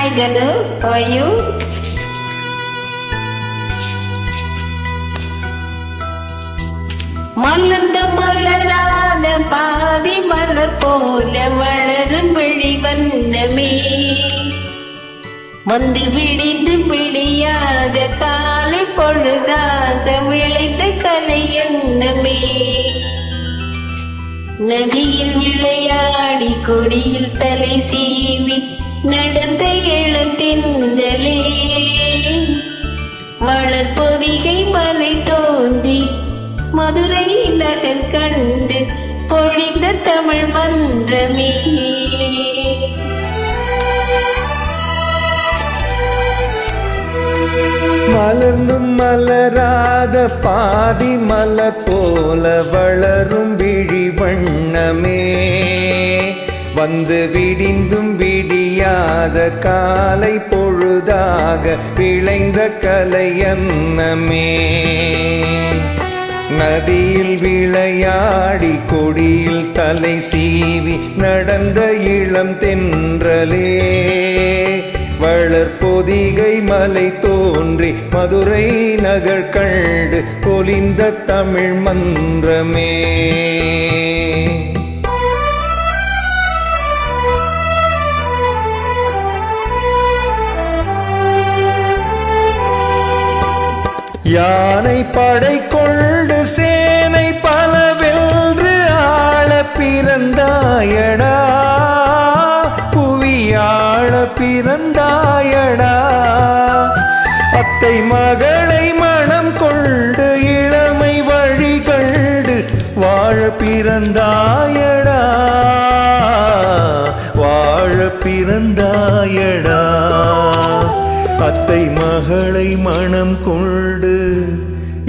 Hi Janu, how are you? மலர்ந்து மலராத பாவி மலர் போல வளரும் விழி வண்ணமே. வந்து விடிந்து விடியாத காலை பொழுதாக விளைந்த கலை எண்ணமே. நதியில் விளையாடி கொடியில் தலை சீவி நடந்த இளத்தின்றலே வளர்பொதிகை மலை தோன்றி மதுரை நகர் கண்டு பொழிந்த தமிழ் மன்றமே. மலர்ந்தும் மலராத பாதி மலர் போல வளரும் விழி வண்ணமே. வந்து விடிந்தும் விடியாத காலை பொழுதாக விளைந்த கலையன்னமே நதியில் விளையாடி கொடியில் தலை சீவி நடந்த இளம் தென்றலே. வளர்பொதிகை மலை தோன்றி மதுரை நகர் கண்டு பொலிந்த தமிழ் மன்றமே. யானை படை கொண்டு சேனை பல வென்று ஆள பிறந்தாயடா. புவியாள பிறந்தாயடா. அத்தை மகளை மனம் கொண்டு இளமை வழி கண்டு வாழ பிறந்தாயடா. வாழ பிறந்தாயடா. அத்தை மகளை மனம் கொள்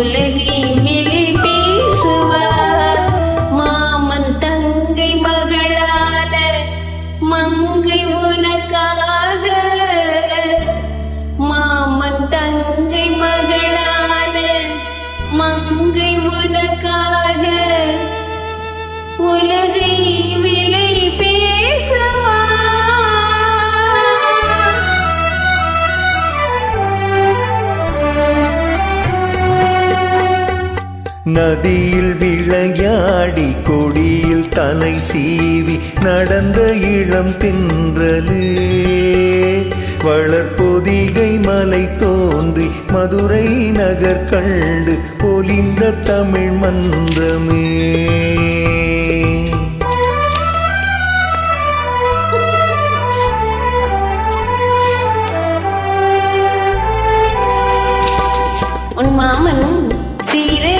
உலகை விலை பேசுவார். மாமன் தங்கை மகளான மங்கை உனக்காக. மாமன் தங்கை மகளான மங்கை உனக்காக. உலகை நதியில் விளையாடி கொடியில் தலை சீவி நடந்த இளம் தின்றலே. வளர்பொதிகை மலை தோன்றி மதுரை நகர் கண்டு பொலிந்த தமிழ் மந்திரமே உன் மாமன் சீரே